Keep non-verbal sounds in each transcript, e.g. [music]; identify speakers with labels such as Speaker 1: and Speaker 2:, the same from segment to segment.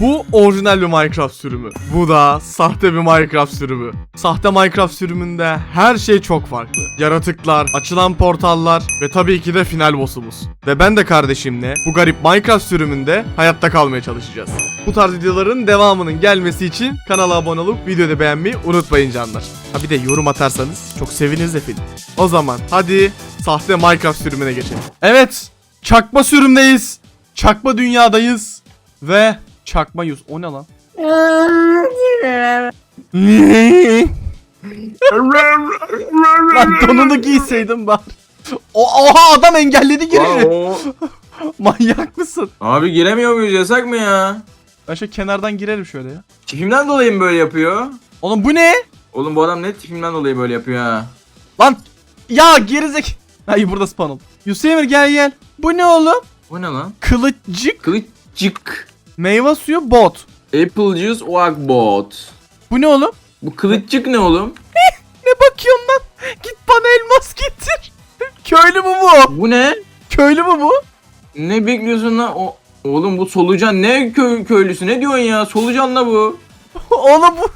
Speaker 1: Bu orijinal bir Minecraft sürümü. Bu da sahte bir Minecraft sürümü. Sahte Minecraft sürümünde her şey çok farklı. Yaratıklar, açılan portallar ve tabii ki de final boss'umuz. Ve ben de kardeşimle bu garip Minecraft sürümünde hayatta kalmaya çalışacağız. Bu tarz videoların devamının gelmesi için kanala abone olup videoyu beğenmeyi unutmayın canlar. Ha bir de yorum atarsanız çok seviniriz efendim. O zaman hadi sahte Minecraft sürümüne geçelim. Evet, çakma sürümdeyiz. Çakma dünyadayız. Ve çakma yüz. O ne lan? lan donunu giyseydin bari. O, oha adam engelledi girişi. [laughs] Manyak mısın?
Speaker 2: Abi giremiyor muyuz yasak mı ya?
Speaker 1: Ben şu kenardan girerim şöyle ya.
Speaker 2: Tipimden dolayı mı böyle yapıyor?
Speaker 1: Oğlum bu ne?
Speaker 2: Oğlum bu adam net tipimden dolayı böyle yapıyor ha.
Speaker 1: Lan ya gerizek. Hayır burada spawn ol. Yusemir gel gel. Bu ne oğlum?
Speaker 2: Bu ne lan?
Speaker 1: Kılıçcık
Speaker 2: Kılıçcık.
Speaker 1: Meyve suyu bot.
Speaker 2: Apple Juice Wagbot.
Speaker 1: Bu ne oğlum?
Speaker 2: Bu kılıçcık ne oğlum?
Speaker 1: Ne bakıyorsun lan? Git bana elmas getir. [laughs] Köylü mü bu?
Speaker 2: Bu ne?
Speaker 1: Köylü mü bu?
Speaker 2: Ne bekliyorsun lan? O Oğlum bu solucan ne köy köylüsü ne diyorsun ya? Solucan la bu. [laughs]
Speaker 1: Oğlum bu.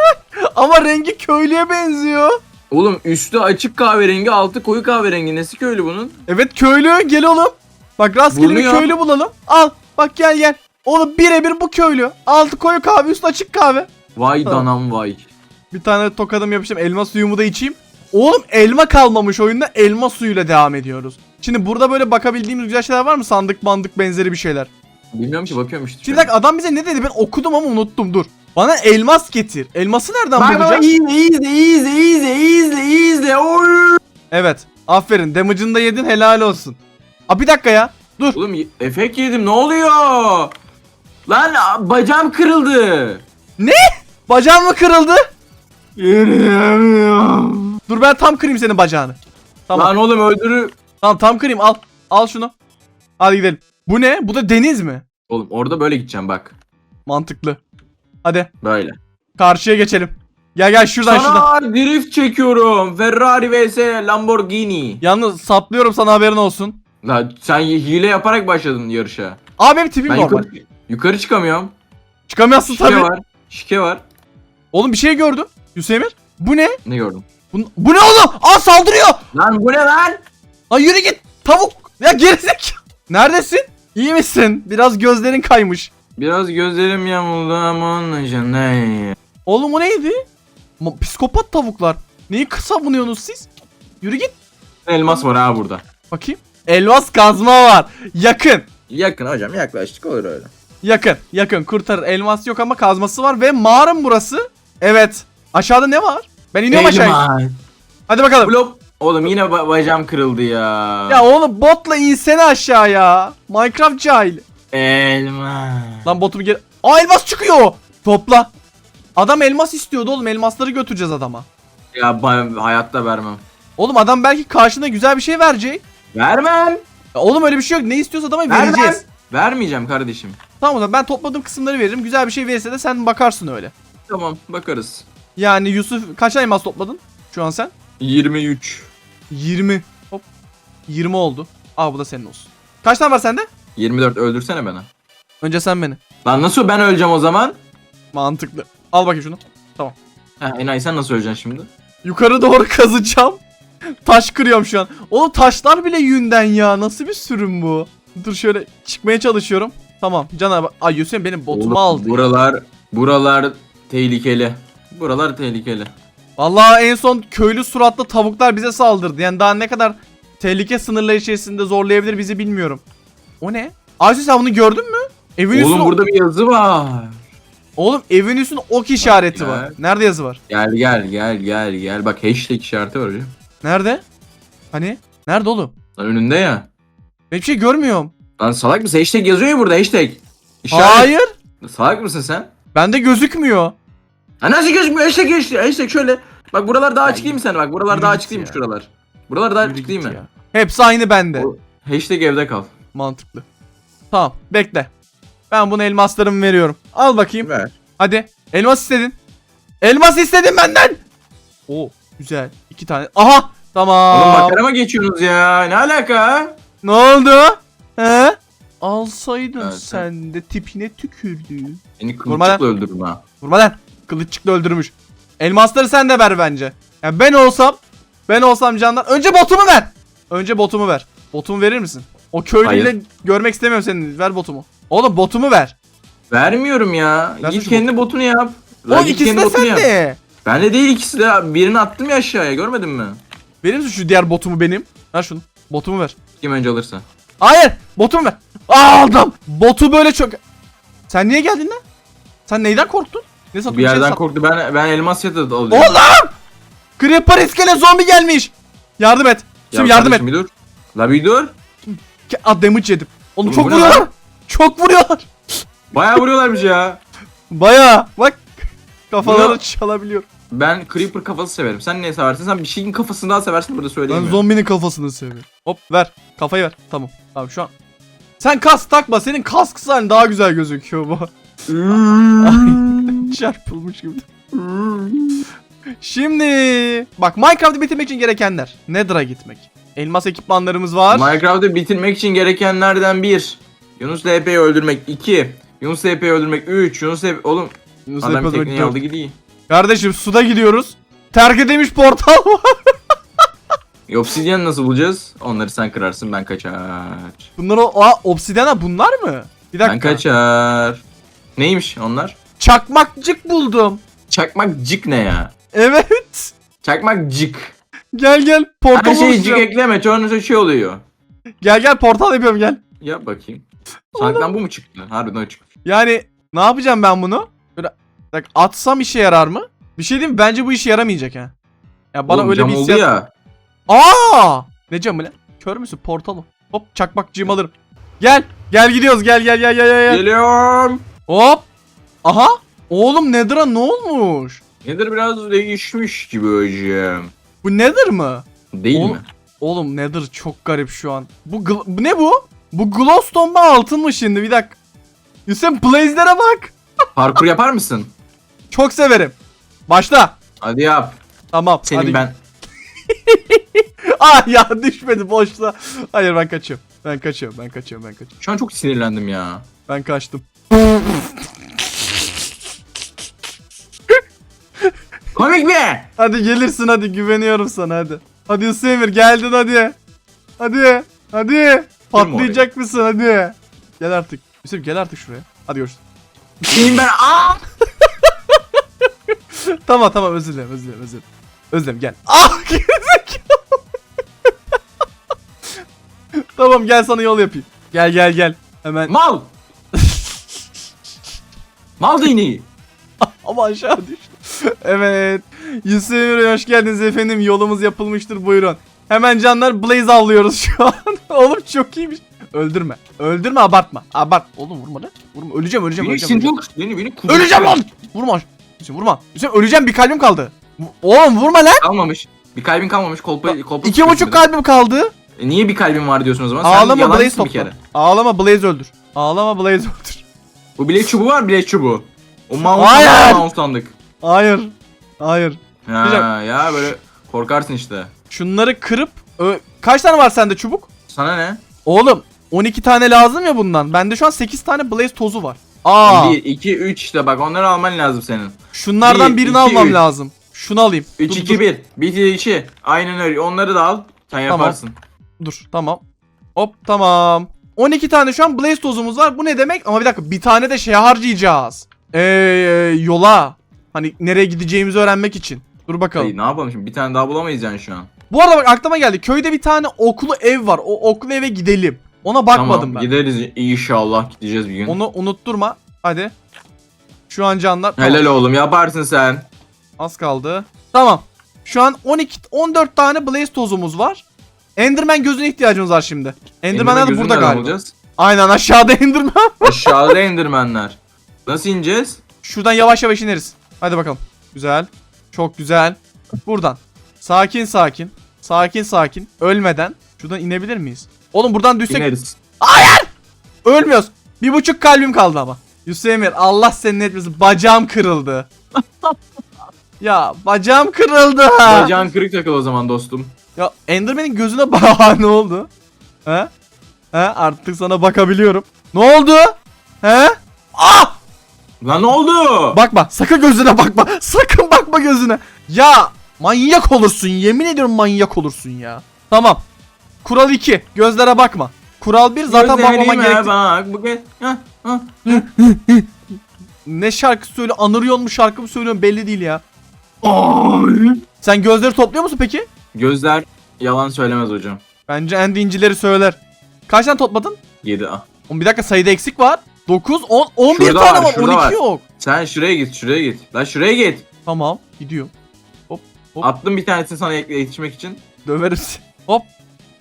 Speaker 1: [laughs] Ama rengi köylüye benziyor.
Speaker 2: Oğlum üstü açık kahverengi, altı koyu kahverengi. Nesi köylü bunun?
Speaker 1: Evet köylü gel oğlum. Bak rastgele bir köylü bulalım. Al bak gel gel. Oğlum birebir bu köylü. Altı koyu kahve üstü açık kahve.
Speaker 2: Vay
Speaker 1: Ha.
Speaker 2: danam vay.
Speaker 1: Bir tane tokadım yapıştım elma suyumu da içeyim. Oğlum elma kalmamış oyunda elma suyuyla devam ediyoruz. Şimdi burada böyle bakabildiğimiz güzel şeyler var mı? Sandık mandık benzeri bir şeyler.
Speaker 2: Bilmiyorum ki bakıyorum işte.
Speaker 1: Şimdi bak adam bize ne dedi ben okudum ama unuttum dur. Bana elmas getir. Elması nereden
Speaker 2: Bak bak
Speaker 1: bulacağız?
Speaker 2: izle izle izle izle izle izle. Oy.
Speaker 1: Evet. Aferin. Damage'ını da yedin helal olsun. Aa bir dakika ya. Dur.
Speaker 2: Oğlum efekt yedim ne oluyor? Lan a- bacağım kırıldı.
Speaker 1: Bacağın mı kırıldı? Dur ben tam kırayım senin bacağını. Tamam.
Speaker 2: Lan oğlum öldürü.
Speaker 1: Tamam tam kırayım al. Al şunu. Hadi gidelim. Bu ne? Bu da deniz mi?
Speaker 2: Oğlum orada böyle gideceğim bak.
Speaker 1: Mantıklı. Hadi
Speaker 2: Böyle.
Speaker 1: karşıya geçelim. Gel gel şuradan şuradan.
Speaker 2: Sana drift çekiyorum. Ferrari vs Lamborghini.
Speaker 1: Yalnız saplıyorum sana haberin olsun.
Speaker 2: La sen hile yaparak başladın yarışa.
Speaker 1: Abi benim tipim
Speaker 2: Ben
Speaker 1: normal.
Speaker 2: yukarı, yukarı çıkamıyorum.
Speaker 1: Çıkamazsın
Speaker 2: Şike
Speaker 1: tabii.
Speaker 2: var. Şike var.
Speaker 1: Oğlum bir şey gördüm. Hüseyin Bu ne?
Speaker 2: Ne gördüm?
Speaker 1: Bu, bu ne oğlum? Aa saldırıyor.
Speaker 2: Lan bu ne lan?
Speaker 1: Lan yürü git. Tavuk. Ya gerizek. Neredesin? İyi misin? Biraz gözlerin kaymış.
Speaker 2: Biraz gözlerim yamuldu ama onun için ne?
Speaker 1: Oğlum o neydi? Ma- psikopat tavuklar. Neyi savunuyorsunuz siz? Yürü git.
Speaker 2: Elmas var ha burada.
Speaker 1: Bakayım. Elmas kazma var. Yakın.
Speaker 2: Yakın hocam yaklaştık olur öyle.
Speaker 1: Yakın. Yakın. Kurtarır. Elmas yok ama kazması var ve mağara mı burası? Evet. Aşağıda ne var? Ben iniyorum aşağıya. Hadi bakalım.
Speaker 2: Blop. Oğlum yine ba- bacağım kırıldı ya.
Speaker 1: Ya oğlum botla insene aşağıya. Minecraft cahil.
Speaker 2: Elmas.
Speaker 1: Lan botumu geri... Aa elmas çıkıyor. Topla. Adam elmas istiyordu oğlum. Elmasları götüreceğiz adama.
Speaker 2: Ya ben hayatta vermem.
Speaker 1: Oğlum adam belki karşında güzel bir şey verecek.
Speaker 2: Vermem.
Speaker 1: Ya oğlum öyle bir şey yok. Ne istiyorsa adama
Speaker 2: Vermem.
Speaker 1: vereceğiz.
Speaker 2: Vermeyeceğim kardeşim.
Speaker 1: Tamam o zaman ben topladığım kısımları veririm. Güzel bir şey verirse de sen bakarsın öyle.
Speaker 2: Tamam bakarız.
Speaker 1: Yani Yusuf kaç elmas topladın şu an sen?
Speaker 2: 23.
Speaker 1: 20. Hop. 20 oldu. Al bu da senin olsun. Kaç tane var sende?
Speaker 2: 24 öldürsene beni.
Speaker 1: Önce sen beni.
Speaker 2: Lan nasıl ben öleceğim o zaman?
Speaker 1: Mantıklı. Al bakayım şunu.
Speaker 2: Ha enayi sen nasıl öleceksin şimdi?
Speaker 1: Yukarı doğru [laughs] kazacağım. Taş kırıyorum şu an. Oğlum taşlar bile yünden ya. Nasıl bir sürüm bu? Dur şöyle çıkmaya çalışıyorum. Tamam. Cana bak. Ay Hüseyin benim botumu
Speaker 2: Oğlum,
Speaker 1: aldı.
Speaker 2: Buralar, buralar tehlikeli. Buralar tehlikeli.
Speaker 1: Vallahi en son köylü suratlı tavuklar bize saldırdı. Yani daha ne kadar tehlike sınırları içerisinde zorlayabilir bizi bilmiyorum. O ne? Ayşe sen bunu gördün mü? Evin
Speaker 2: Oğlum
Speaker 1: üstünde...
Speaker 2: burada bir yazı var.
Speaker 1: Oğlum evin üstünde ok işareti
Speaker 2: Ya.
Speaker 1: var. Nerede yazı var?
Speaker 2: Gel gel gel gel gel. Bak hashtag işareti var hocam.
Speaker 1: Nerede? Hani? Nerede oğlum?
Speaker 2: Lan önünde ya.
Speaker 1: Ben bir şey görmüyorum.
Speaker 2: Lan salak mısın? Hashtag yazıyor ya burada hashtag. İşaret.
Speaker 1: Hayır.
Speaker 2: Salak mısın sen?
Speaker 1: Bende gözükmüyor.
Speaker 2: Ha nasıl gözükmüyor? Hashtag hashtag, hashtag şöyle. Bak buralar daha açık değil mi sen? Bak buralar
Speaker 1: yürü
Speaker 2: daha
Speaker 1: git
Speaker 2: açık değilmiş
Speaker 1: ya.
Speaker 2: şuralar. Buralar daha
Speaker 1: Yürü
Speaker 2: açık değil mi?
Speaker 1: ya. Hepsi aynı bende.
Speaker 2: O- Hashtag evde kal.
Speaker 1: Mantıklı. Tamam bekle. Ben bunu elmaslarımı veriyorum. Al bakayım.
Speaker 2: Ver.
Speaker 1: Hadi. Elmas istedin. Elmas istedin benden. Oo güzel. İki tane. Aha. Tamam.
Speaker 2: Oğlum makara mı geçiyorsunuz ya? Ne alaka?
Speaker 1: Ne oldu? He? Alsaydın
Speaker 2: Evet,
Speaker 1: sen de tipine tükürdü.
Speaker 2: Beni kılıçla öldürürüm ha.
Speaker 1: Vurma lan. Kılıççıkla öldürmüş. Elmasları sen de ver bence. Yani ben olsam ben olsam candan önce botumu ver. Önce botumu ver. Botumu verir misin? O köylüyle
Speaker 2: Hayır.
Speaker 1: görmek istemiyorum seni. Ver botumu. Oğlum botumu ver.
Speaker 2: Vermiyorum ya.
Speaker 1: Ver
Speaker 2: Git
Speaker 1: şu
Speaker 2: kendi botunu yap.
Speaker 1: O
Speaker 2: Lan git
Speaker 1: ikisi
Speaker 2: kendi
Speaker 1: de
Speaker 2: botunu yap.
Speaker 1: sende.
Speaker 2: Ben de değil ikisi de. Birini attım ya aşağıya görmedin mi?
Speaker 1: Verir misin şu diğer botumu benim? Ver şunu. Botumu ver.
Speaker 2: Kim önce alırsa.
Speaker 1: Hayır. Botumu ver. Aldım. Botu böyle çok... Sen niye geldin lan? Sen neyden korktun? Ne satın
Speaker 2: Bir yerden
Speaker 1: sat-
Speaker 2: korktu. Ben ben elmas yatı alıyorum.
Speaker 1: Oğlum! Creeper iskele zombi gelmiş. Yardım et. Şimdi
Speaker 2: Ya
Speaker 1: yardım et.
Speaker 2: Bir dur. La bir dur.
Speaker 1: Ah damage yedim. Oğlum çok vuruyorlar.
Speaker 2: lan?
Speaker 1: Çok vuruyorlar.
Speaker 2: Bayağı vuruyorlarmış ya.
Speaker 1: Baya bak. Kafaları
Speaker 2: Bunu-
Speaker 1: çalabiliyor.
Speaker 2: Ben creeper kafası severim. Sen ne seversin? Sen bir şeyin kafasını daha seversin burada söyleyeyim.
Speaker 1: Ben
Speaker 2: mi?
Speaker 1: zombinin kafasını seviyorum. Hop ver. Kafayı ver. Tamam. Tamam şu an. Sen kask takma. Senin kask sen daha güzel gözüküyor bu. [laughs] Çarpılmış gibi. Şimdi bak Minecraft'ı bitirmek için gerekenler. Nether'a gitmek. Elmas ekipmanlarımız var.
Speaker 2: Minecraft'ı bitirmek için gerekenlerden bir. Yunus LP'yi öldürmek 2. Yunus LP'yi öldürmek 3. Yunus LP... Oğlum
Speaker 1: Yunus
Speaker 2: adam tekneyi aldı gidiyor.
Speaker 1: Kardeşim suda gidiyoruz. Terk edilmiş portal [laughs] var.
Speaker 2: E, Obsidian nasıl bulacağız? Onları sen kırarsın ben kaçar.
Speaker 1: Bunlar o aa, obsidiyana bunlar mı? Bir dakika.
Speaker 2: Ben kaçar. Neymiş onlar?
Speaker 1: Çakmakcık buldum.
Speaker 2: Çakmak cik ne ya?
Speaker 1: Evet.
Speaker 2: Çakmak cik.
Speaker 1: Gel gel portal
Speaker 2: Her şeyi cik
Speaker 1: oluşturacağım.
Speaker 2: ekleme sonra şey oluyor.
Speaker 1: Gel gel portal yapıyorum gel.
Speaker 2: Yap bakayım. Sandıktan bu mu çıktı? Harbiden o çıktı.
Speaker 1: Yani ne yapacağım ben bunu? Böyle bak, atsam işe yarar mı? Bir şey diyeyim mi? Bence bu işe yaramayacak ha. Ya bana
Speaker 2: Oğlum,
Speaker 1: öyle
Speaker 2: cam
Speaker 1: bir
Speaker 2: oldu
Speaker 1: hissiyat...
Speaker 2: ya.
Speaker 1: Aa! Ne camı lan? Kör müsün? Portalı. Hop çakmakcığım alırım. Gel. Gel gidiyoruz. Gel gel gel gel gel. gel.
Speaker 2: Geliyorum.
Speaker 1: Hop. Aha. Oğlum Nether'a ne olmuş?
Speaker 2: Nedir biraz değişmiş gibi hocam.
Speaker 1: Bu Nether mı?
Speaker 2: Değil
Speaker 1: Oğlum-
Speaker 2: mi?
Speaker 1: Oğlum Nether çok garip şu an. Bu, gl- bu ne bu? Bu glowstone altın mı şimdi? Bir dakika. Hüseyin Blaze'lere bak.
Speaker 2: Parkur yapar mısın?
Speaker 1: Çok severim. Başla.
Speaker 2: Hadi yap.
Speaker 1: Tamam.
Speaker 2: Senin
Speaker 1: hadi.
Speaker 2: ben. [laughs]
Speaker 1: Ah ya düşmedi boşta. Hayır ben kaçıyorum. Ben kaçıyorum. Ben kaçıyorum. Ben kaçıyorum.
Speaker 2: Şu an çok sinirlendim ya.
Speaker 1: Ben kaçtım. [laughs]
Speaker 2: Komik mi?
Speaker 1: Hadi gelirsin hadi güveniyorum sana hadi. Hadi Hüseyin geldin hadi. Hadi. Hadi. Patlayacak mısın hadi. Gel artık. Hüseyin gel artık şuraya. Hadi görüşürüz.
Speaker 2: Senin ben. Aa! [laughs]
Speaker 1: tamam tamam özür dilerim özür dilerim özür dilerim. Dilerim gel. Ah [laughs] gerizekalı. [laughs] tamam gel sana yol yapayım. Gel gel gel. Hemen.
Speaker 2: Mal. Mal değneği.
Speaker 1: Ama aşağı düştü. evet. Yusuf Emre hoş geldiniz efendim. Yolumuz yapılmıştır buyurun. Hemen canlar Blaze avlıyoruz şu an. Oğlum çok iyiymiş. Öldürme. Öldürme abartma. Abart. Oğlum vurma lan. Vurma. Öleceğim öleceğim
Speaker 2: Beni
Speaker 1: öleceğim. öleceğim.
Speaker 2: sinir beni beni kudurtuyor.
Speaker 1: Öleceğim lan. Vurma. Hüseyin vurma. Hüseyin öleceğim bir kalbim kaldı. Oğlum vurma lan.
Speaker 2: Kalmamış. Bir kalbin kalmamış. Kolpa, kolpa
Speaker 1: İki buçuk kalbim kaldı.
Speaker 2: E niye bir kalbin var diyorsun o zaman? Sen
Speaker 1: Ağlama
Speaker 2: yalancısın
Speaker 1: Blaze
Speaker 2: bir
Speaker 1: topla.
Speaker 2: kere.
Speaker 1: Ağlama Blaze öldür. Ağlama Blaze öldür.
Speaker 2: Bu bilek çubuğu var bilek çubuğu. O
Speaker 1: Hayır.
Speaker 2: mouse sandık.
Speaker 1: Hayır. Hayır.
Speaker 2: Ya
Speaker 1: Güzel.
Speaker 2: ya böyle korkarsın işte.
Speaker 1: Şunları kırıp kaç tane var sende çubuk?
Speaker 2: Sana ne?
Speaker 1: Oğlum 12 tane lazım ya bundan. Bende şu an 8 tane Blaze tozu var. Aa,
Speaker 2: 1, 2, 3 işte bak onları alman lazım senin.
Speaker 1: Şunlardan
Speaker 2: bir,
Speaker 1: birini
Speaker 2: iki,
Speaker 1: almam
Speaker 2: üç.
Speaker 1: lazım. Şunu alayım.
Speaker 2: 3,
Speaker 1: dur,
Speaker 2: 2,
Speaker 1: dur,
Speaker 2: 1. 1, 2. Aynen öyle. Onları da al. Sen
Speaker 1: Tamam.
Speaker 2: yaparsın.
Speaker 1: dur, tamam. Hop, tamam. 12 tane şu an Blaze tozumuz var. Bu ne demek? Ama bir dakika, bir tane de şey harcayacağız. Ee, yola. Hani nereye gideceğimizi öğrenmek için. Dur bakalım.
Speaker 2: Dayı, ne yapalım şimdi? Bir tane daha bulamayız yani şu an.
Speaker 1: Bu arada bak aklıma geldi. Köyde bir tane okulu ev var. O okulu eve gidelim. Ona bakmadım
Speaker 2: tamam,
Speaker 1: ben.
Speaker 2: gideriz inşallah gideceğiz bir gün.
Speaker 1: Onu unutturma. Hadi. Şu an canlar. Tamam.
Speaker 2: Helal oğlum yaparsın sen.
Speaker 1: Az kaldı. Tamam. Şu an 12 14 tane Blaze tozumuz var. Enderman gözüne ihtiyacımız var şimdi. Enderman'ler de
Speaker 2: gözünü
Speaker 1: burada
Speaker 2: nereden
Speaker 1: galiba.
Speaker 2: bulacağız?
Speaker 1: Aynen aşağıda [laughs] Enderman.
Speaker 2: Aşağıda Enderman'ler. Nasıl ineceğiz?
Speaker 1: Şuradan yavaş yavaş ineriz. Hadi bakalım. Güzel. Çok güzel. Buradan. Sakin sakin. Sakin sakin. Ölmeden. Şuradan inebilir miyiz? Oğlum buradan düşsek
Speaker 2: İneriz.
Speaker 1: ölmüyoruz. Bir buçuk kalbim kaldı ama. Yusuf Emir Allah senin etmesin. Bacağım kırıldı. [laughs] ya bacağım kırıldı.
Speaker 2: Bacağın kırık takıl o zaman dostum.
Speaker 1: Ya Enderman'in gözüne [laughs] bak ne oldu? He? He artık sana bakabiliyorum. Ne oldu? He? Ah!
Speaker 2: Lan ne oldu?
Speaker 1: Bakma sakın gözüne bakma. Sakın bakma gözüne. Ya manyak olursun yemin ediyorum manyak olursun ya. Tamam. Kural 2 gözlere bakma. Kural 1 zaten bakmaman
Speaker 2: Gözlerime bak. Hah, hah.
Speaker 1: Ne şarkı söyle anırıyor mu şarkı mı söylüyorsun belli değil ya. Sen gözleri topluyor musun peki?
Speaker 2: Gözler yalan söylemez hocam.
Speaker 1: Bence Andy incileri söyler. Kaç tane topladın?
Speaker 2: 7 ah.
Speaker 1: Oğlum bir dakika sayıda eksik var. 9, 10, 11
Speaker 2: Şurada
Speaker 1: tane
Speaker 2: var,
Speaker 1: var,
Speaker 2: şurada
Speaker 1: 12
Speaker 2: var.
Speaker 1: yok.
Speaker 2: Sen şuraya git şuraya git. Lan şuraya git.
Speaker 1: Tamam gidiyor. Hop.
Speaker 2: Attım bir tanesini sana yetişmek için.
Speaker 1: Döverim seni. Hop.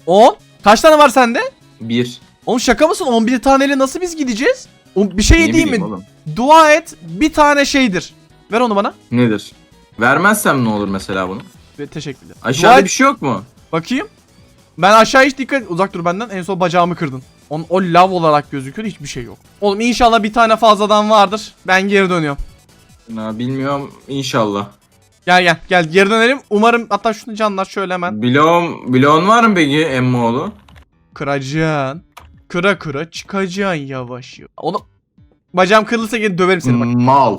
Speaker 1: 10. Kaç tane var sende?
Speaker 2: 1.
Speaker 1: Oğlum şaka mısın? 11 taneyle nasıl biz gideceğiz? Oğlum bir şey diyeyim mi?
Speaker 2: Oğlum.
Speaker 1: Dua et bir tane şeydir. Ver onu bana.
Speaker 2: Nedir? Vermezsem ne olur mesela bunu?
Speaker 1: Ve teşekkürler.
Speaker 2: Aşağıda
Speaker 1: Dua
Speaker 2: bir şey yok mu?
Speaker 1: Bakayım. Ben aşağı hiç dikkat uzak dur benden. En son bacağımı kırdın. On, o lav olarak gözüküyor hiçbir şey yok. Oğlum inşallah bir tane fazladan vardır. Ben geri dönüyorum.
Speaker 2: Ha, bilmiyorum inşallah.
Speaker 1: Gel gel gel geri dönelim. Umarım hatta şunu canlar şöyle hemen.
Speaker 2: Bloğum, bloğun var mı peki emmoğlu?
Speaker 1: Kıracaksın. Kıra kıra çıkacaksın yavaş yavaş. Oğlum bacağım kırılırsa gene döverim seni bak.
Speaker 2: Mal.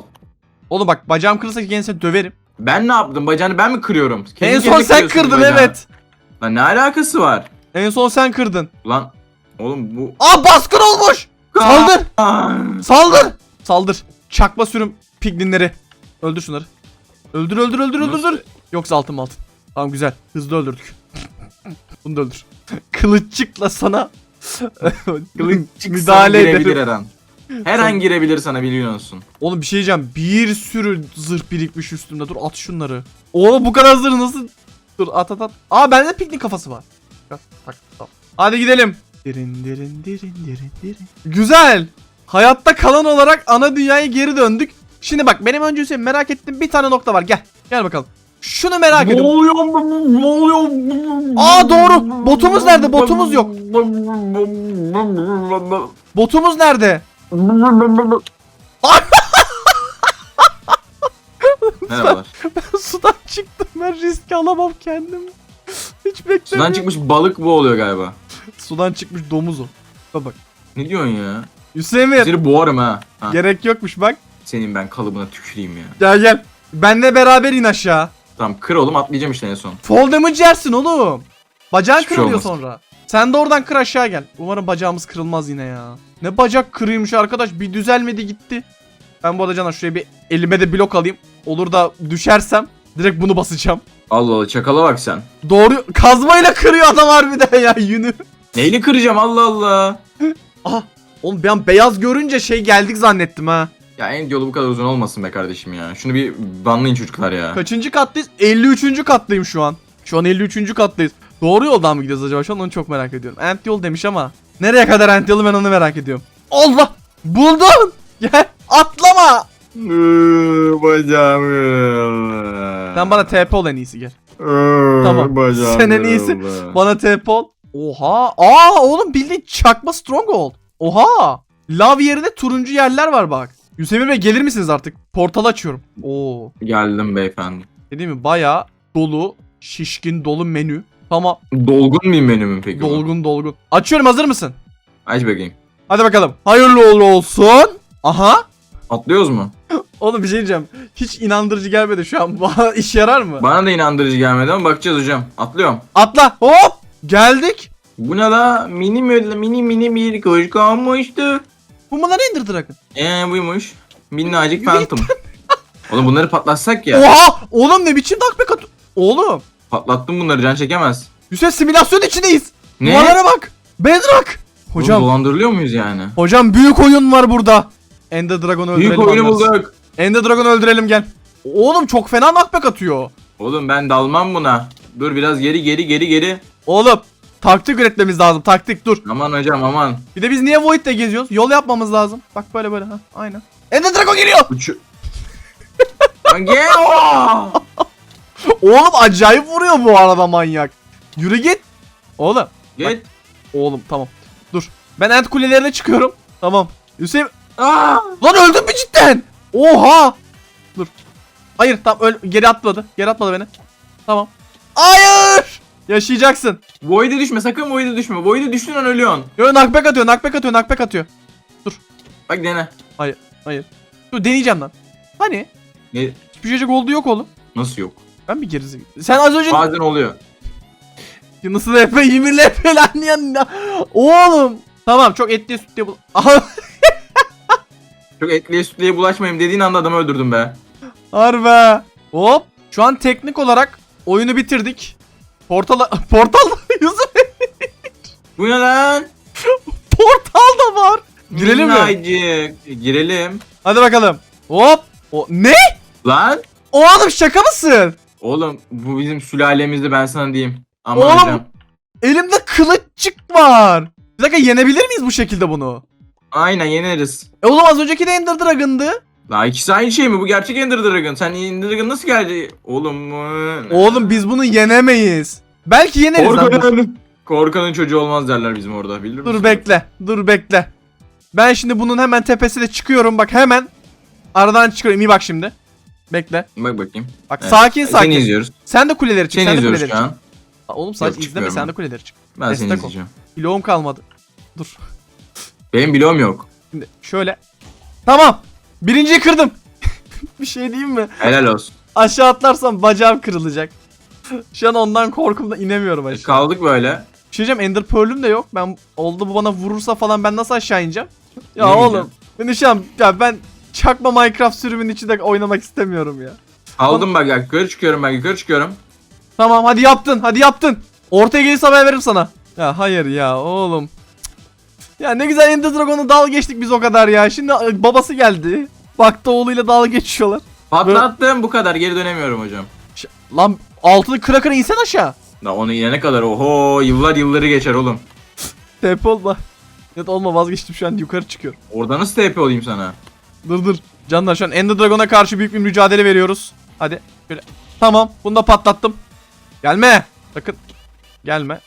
Speaker 1: Oğlum bak bacağım kırılırsa gene seni döverim.
Speaker 2: Ben ne yaptım? Bacağını ben mi kırıyorum? Kendi
Speaker 1: en son sen
Speaker 2: kırıyorsun
Speaker 1: kırdın
Speaker 2: bacağını.
Speaker 1: evet.
Speaker 2: Lan ne alakası var?
Speaker 1: En son sen kırdın.
Speaker 2: Lan oğlum bu...
Speaker 1: Aa baskın olmuş. Saldır. Saldır. Saldır. Çakma sürüm piglinleri. Öldür şunları. Öldür öldür öldür öldür öldür. Yoksa altın altın? Tamam güzel. Hızlı öldürdük. [laughs] Bunu da öldür. [laughs] Kılıççıkla sana [laughs]
Speaker 2: Kılıç
Speaker 1: müdahale
Speaker 2: girebilir
Speaker 1: ederim.
Speaker 2: her an. Her an girebilir sana biliyorsun.
Speaker 1: Oğlum bir şey diyeceğim. Bir sürü zırh birikmiş üstümde. Dur at şunları. Oğlum bu kadar zırh nasıl? Dur at at at. Aa bende piknik kafası var. Tak tak. Hadi gidelim. Derin derin derin derin derin. Güzel. Hayatta kalan olarak ana dünyaya geri döndük. Şimdi bak benim önce Hüseyin merak ettiğim bir tane nokta var. Gel. Gel bakalım. Şunu merak
Speaker 2: Ne
Speaker 1: ediyorum.
Speaker 2: oluyor? Ne oluyor?
Speaker 1: Aa, doğru. Botumuz nerede? Botumuz yok. Botumuz nerede?
Speaker 2: Merhabalar.
Speaker 1: Sudan çıktım ben risk alamam kendim. Hiç beklemiyorum.
Speaker 2: Sudan çıkmış balık bu oluyor galiba.
Speaker 1: Sudan çıkmış domuz o. Bak bak.
Speaker 2: Ne diyorsun ya?
Speaker 1: Hüseyin
Speaker 2: Seni boğarım ha. ha.
Speaker 1: gerek yokmuş bak.
Speaker 2: Senin ben kalıbına tüküreyim ya.
Speaker 1: Gel gel. Benle beraber in aşağı.
Speaker 2: Tamam kır oğlum atlayacağım işte en son.
Speaker 1: Fall damage yersin oğlum. Bacağın
Speaker 2: Hiçbir şey
Speaker 1: kırılıyor
Speaker 2: olmaz.
Speaker 1: sonra. Sen de oradan kır aşağı gel. Umarım bacağımız kırılmaz yine ya. Ne bacak kırıymış arkadaş. Bir düzelmedi gitti. Ben bu arada Canan şuraya bir elime de blok alayım. Olur da düşersem direkt bunu basacağım.
Speaker 2: Allah Allah çakala bak sen.
Speaker 1: Doğru kazmayla kırıyor adam harbiden ya yünü.
Speaker 2: Neyle kıracağım Allah Allah. [laughs]
Speaker 1: Aha. Oğlum ben beyaz görünce şey geldik zannettim ha.
Speaker 2: Ya en yolu bu kadar uzun olmasın be kardeşim ya. Şunu bir banlayın çocuklar ya.
Speaker 1: Kaçıncı kattayız? 53. kattayım şu an. Şu an 53. kattayız. Doğru yoldan mı gidiyoruz acaba? Şu an onu çok merak ediyorum. Ant yol demiş ama. Nereye kadar ant yolu ben onu merak ediyorum. Allah! Buldum! [laughs] Gel atlama!
Speaker 2: Bacağım.
Speaker 1: Sen bana TP ol en iyisi gel. Tamam. Sen en iyisi. Bana TP ol. Oha! Aa oğlum bildiğin çakma stronghold. Oha! Lav yerine turuncu yerler var bak. Hüseyin Bey gelir misiniz artık? Portal açıyorum. Oo.
Speaker 2: Geldim beyefendi.
Speaker 1: Dediğim mi bayağı dolu, şişkin dolu menü. Tamam.
Speaker 2: Dolgun bir menü mü peki?
Speaker 1: Dolgun dolgun. Açıyorum hazır mısın?
Speaker 2: Aç bakayım.
Speaker 1: Hadi bakalım. Hayırlı uğurlu olsun. Aha.
Speaker 2: Atlıyoruz mu? [laughs]
Speaker 1: Oğlum bir şey diyeceğim. Hiç inandırıcı gelmedi şu an. [laughs] Bana İş yarar mı?
Speaker 2: Bana da inandırıcı gelmedi ama bakacağız hocam. Atlıyorum.
Speaker 1: Atla. Hop. Geldik.
Speaker 2: Bu ne la? Mini mini mini mini bir kuş kalmıştı.
Speaker 1: Bu mu lan Ender Dragon?
Speaker 2: Eee buymuş. Minnacık phantom. [laughs] Oğlum bunları patlatsak ya.
Speaker 1: Oha. Oğlum ne biçim takbek at... Oğlum.
Speaker 2: Patlattım bunları can çekemez.
Speaker 1: Hüseyin simülasyon içindeyiz.
Speaker 2: Ne?
Speaker 1: Duvarlara bak. Bedrock.
Speaker 2: Oğlum
Speaker 1: Hocam.
Speaker 2: dolandırılıyor muyuz yani?
Speaker 1: Hocam büyük oyun var burada. Ender Dragon'u öldürelim.
Speaker 2: Büyük oyunu
Speaker 1: anlarız.
Speaker 2: bulduk.
Speaker 1: Ender Dragon'u öldürelim gel. Oğlum çok fena knockback atıyor.
Speaker 2: Oğlum ben dalmam buna. Dur biraz geri geri geri geri.
Speaker 1: Oğlum taktik üretmemiz lazım. Taktik dur.
Speaker 2: Aman hocam aman.
Speaker 1: Bir de biz niye Void'de geziyoruz? Yol yapmamız lazım. Bak böyle böyle ha. Aynen. Ender Dragon geliyor.
Speaker 2: Uçu... [laughs]
Speaker 1: Oğlum acayip vuruyor bu arada manyak. Yürü git. Oğlum.
Speaker 2: Git.
Speaker 1: Oğlum tamam. Dur. Ben Ent kulelerine çıkıyorum. Tamam. Hüseyin.
Speaker 2: Aa!
Speaker 1: Lan öldün mü cidden? Oha. Dur. Hayır tamam öl geri atmadı. Geri atmadı beni. Tamam. Hayır. Yaşayacaksın.
Speaker 2: Void'e düşme sakın Void'e düşme. Void'e düştüğün an ölüyorsun.
Speaker 1: Yo knockback atıyor, knockback atıyor, knockback atıyor.
Speaker 2: Bak dene.
Speaker 1: Dur deneyeceğim lan. Hani?
Speaker 2: Ne?
Speaker 1: Hiçbir şeycik oldu yok oğlum.
Speaker 2: Nasıl yok?
Speaker 1: Ben bir gerizim. Sen az önce
Speaker 2: Bazen oluyor.
Speaker 1: Nasıl LP 20 LP lan yanına. Oğlum. Tamam çok etli sütlü bul. [laughs]
Speaker 2: Çok etliye sütlüye bulaşmayayım dediğin anda adamı öldürdüm be.
Speaker 1: harbi. Hop. Şu an teknik olarak oyunu bitirdik. Portal portal [laughs] Yusuf
Speaker 2: Bu ne lan?
Speaker 1: portal da var. Girelim mi?
Speaker 2: Minnacık. Girelim.
Speaker 1: Hadi bakalım. Hop. O ne?
Speaker 2: Lan.
Speaker 1: Oğlum şaka mısın?
Speaker 2: Oğlum bu bizim sülalemizde ben sana diyeyim. Ama
Speaker 1: Oğlum.
Speaker 2: öleceğim.
Speaker 1: Elimde kılıççık var. Bir dakika yenebilir miyiz bu şekilde bunu?
Speaker 2: Aynen yeneriz.
Speaker 1: E oğlum az önceki de Ender Dragon'dı.
Speaker 2: Daha ikisi aynı şey mi? Bu gerçek Ender Dragon. Sen Ender Dragon nasıl geldi? Oğlum.
Speaker 1: Oğlum biz bunu yenemeyiz. Belki yeneriz lan. dur.
Speaker 2: Korkanın, çocuğu olmaz derler bizim orada. Bilir misin?
Speaker 1: Dur bekle. Dur bekle. Ben şimdi bunun hemen tepesine çıkıyorum. Bak hemen. Aradan çıkıyorum. İyi bak şimdi. Bekle.
Speaker 2: Bak bakayım.
Speaker 1: Bak
Speaker 2: Evet.
Speaker 1: sakin
Speaker 2: Seni
Speaker 1: sakin.
Speaker 2: izliyoruz.
Speaker 1: Sen de kuleleri çık.
Speaker 2: Seni
Speaker 1: sen de kuleleri
Speaker 2: şu
Speaker 1: çık.
Speaker 2: an.
Speaker 1: Oğlum sadece
Speaker 2: Yok,
Speaker 1: izleme
Speaker 2: çıkmıyorum
Speaker 1: sen de
Speaker 2: ben.
Speaker 1: kuleleri çık.
Speaker 2: Ben
Speaker 1: Destek
Speaker 2: seni
Speaker 1: ol.
Speaker 2: izleyeceğim.
Speaker 1: Bloğum kalmadı. Dur.
Speaker 2: Benim bloğum yok.
Speaker 1: Şimdi şöyle. Tamam. Birinciyi kırdım. [laughs] Bir şey diyeyim mi?
Speaker 2: Helal olsun.
Speaker 1: Aşağı atlarsam bacağım kırılacak. Şu an ondan korkumda inemiyorum aşağı.
Speaker 2: Kaldık böyle.
Speaker 1: Bir şey diyeceğim Ender Pearl'üm de yok. Ben oldu bu bana vurursa falan ben nasıl aşağı ineceğim? Ya
Speaker 2: İnemeyeceğim.
Speaker 1: oğlum. Ben şu an ya ben çakma Minecraft sürümünün içinde oynamak istemiyorum ya.
Speaker 2: Aldım bak yukarı çıkıyorum ben yukarı çıkıyorum.
Speaker 1: Tamam hadi yaptın hadi yaptın. Ortaya gelirse haber veririm sana. Ya hayır ya oğlum. Ya ne güzel Ender Dragon'u dal geçtik biz o kadar ya. Şimdi e, babası geldi. Baktı oğluyla dalga geçiyorlar.
Speaker 2: Patlattım bu kadar geri dönemiyorum hocam.
Speaker 1: Ş- Lan altını kıra kıra insen aşağı.
Speaker 2: Da onu inene kadar oho yıllar yılları geçer oğlum.
Speaker 1: TP olma. Da olma vazgeçtim şu an yukarı çıkıyorum.
Speaker 2: Orada nasıl TP olayım sana?
Speaker 1: Dur dur. Canlar şu an Ender Dragon'a karşı büyük bir mücadele veriyoruz. Hadi. Şöyle. Tamam. Bunu da patlattım. Gelme. Sakın. Gelme.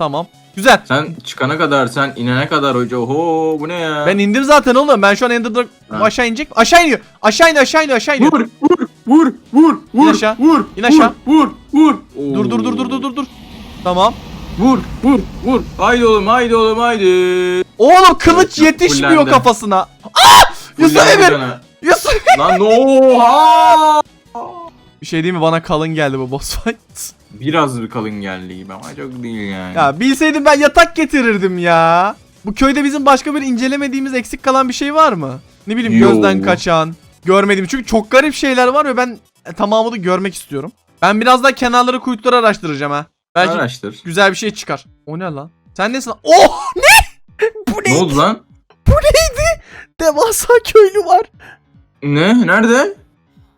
Speaker 1: Tamam. Güzel.
Speaker 2: Sen çıkana kadar sen inene kadar hoca oho bu ne ya?
Speaker 1: Ben indim zaten oğlum. Ben şu an Ender Dragon
Speaker 2: Ha.
Speaker 1: aşağı inecek. Aşağı iniyor. Aşağı iniyor. Aşağı iniyor. Aşağı iniyor.
Speaker 2: Vur vur vur vur vur
Speaker 1: aşağı.
Speaker 2: vur
Speaker 1: İn aşağı.
Speaker 2: vur vur
Speaker 1: Dur dur dur dur dur dur dur. Tamam.
Speaker 2: vur vur vur haydi oğlum haydi oğlum haydi
Speaker 1: Oğlum kılıç
Speaker 2: çok
Speaker 1: yetişmiyor
Speaker 2: fullendi.
Speaker 1: kafasına. Aa! Yusuf
Speaker 2: Fullendi
Speaker 1: Emir.
Speaker 2: canı.
Speaker 1: Yusuf.
Speaker 2: lan oha
Speaker 1: Bir şey değil mi? Bana kalın geldi bu boss fight.
Speaker 2: Biraz bir kalın geldi gibi ama çok değil yani
Speaker 1: Ya bilseydim ben yatak getirirdim ya. Bu köyde bizim başka bir incelemediğimiz eksik kalan bir şey var mı? Ne bileyim
Speaker 2: Yo.
Speaker 1: gözden kaçan, görmediğim. Çünkü çok garip şeyler var ve ben e, tamamını görmek istiyorum. Ben biraz daha kenarları kuytuları araştıracağım ha. Belki
Speaker 2: araştır
Speaker 1: güzel bir şey çıkar. O ne lan? Sen nesin? lan? Oh [laughs] ne? Bu
Speaker 2: ne
Speaker 1: neydi?
Speaker 2: oldu lan
Speaker 1: Devasa köylü var.
Speaker 2: ne nerede